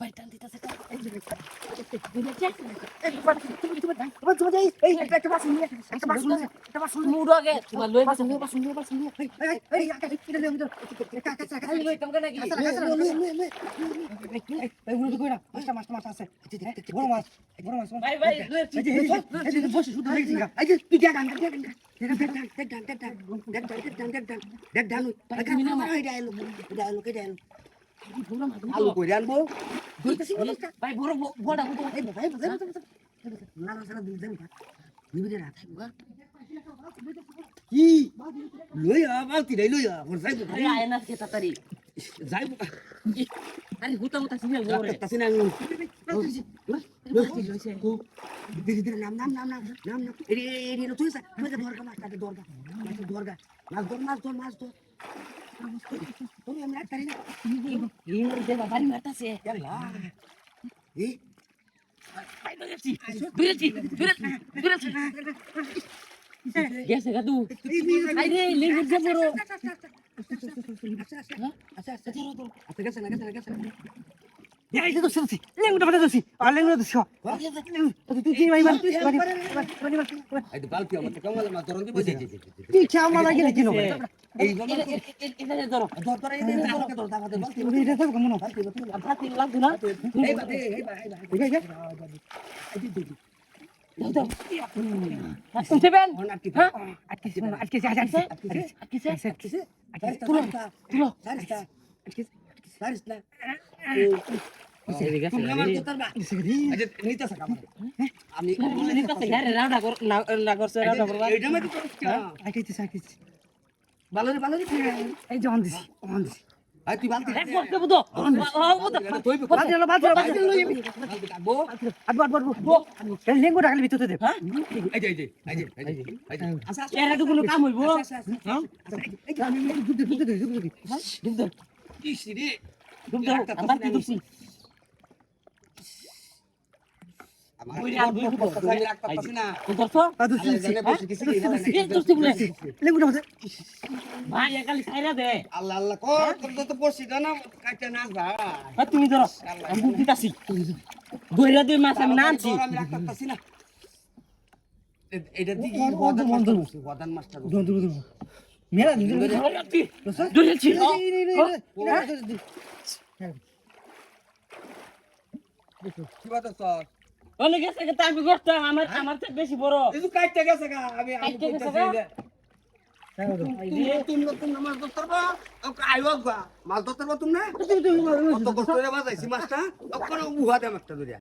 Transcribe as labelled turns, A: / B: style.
A: ভাই টান দিতেছে এই লই লই লই বাসন লই লই কাম করে নাকি ভাই ভাই লই
B: আলু কই আনব
A: ভাই বড় বড়
B: কি। লইয়া বালতি নাই লইয়া ওর যাইবো
A: আরে আয় না কে তাড়াতাড়ি
B: যাইবো
A: আরে হুতা মুতা সিনে বড়
B: তাসি না ধীরে ধীরে নাম নাম নাম নাম নাম নাম দরগা মাছ দরগা মাছ দরগা মাছ মাছ ধর তুমি আমরা তারি না
A: এই যে বাবারি মারতাছে
B: ইয়াল্লা এই
A: ভাই বেরেছি বেরেছি বেরেছি গেছে গাদু আরে লেগে যে বড়
B: আচ্ছা আচ্ছা আচ্ছা গেছে না গেছে না গেছে না এই তো বালতি আমার কামালে মাছ ধরন দিব এই
A: এটা ধরো
B: ধর ধর এই দে ধর ধর ধর বালতি
A: ভাতি লাগু না
B: এই বাদে এই বাদে এই
A: দাও দাও শুনতে পেন
B: অন আটকি
A: হ্যাঁ
B: আটকি
A: আটকিছে আটকিছে
B: আটকিছে
A: তুলো তুলো
B: আমার আচ্ছা
A: ইয়ারে রাউডা কর না করছে রাউডা করবা?
B: এইটা মধ্যে ভালো রে আই তুই বালতি
A: এক করতে বুদো ও বুদো
B: তুই
A: বালতি হলো বালতি হলো বালতি হলো
B: ডাকবো
A: হ্যাঁ?
B: এই যে এই যে এই যে এই যে এই যে আচ্ছা
A: এর আগে কাম হইবো?
B: হ্যাঁ?
A: দুধ দাও দুধ আমার কি দুছি বুঝছ এ দুছি বলে ভাই একালি খাইরা দে
B: আল্লাহ আল্লাহ কর তোর তো পড়ছি না কাটা না ভাই
A: আর তুমি ধরো দিতাছি গইরা দুই মাছ আমি না আনছি
B: এটা দিকে বদান মাস্টার
A: ধরেছি
B: কি স্যার
A: অনেক গেছে গা আমি করতাম আমার আমার থেকে বেশি বড়।
B: কাটতে গেছে গা আমি
A: গেছে গা?
B: নতুন মাছ ধরতে পারবা? ওকে আইও গা। মাছ তুমি না কত কষ্ট বাজাইছি মাছটা? ওখানে উহা একটা ধরিয়া।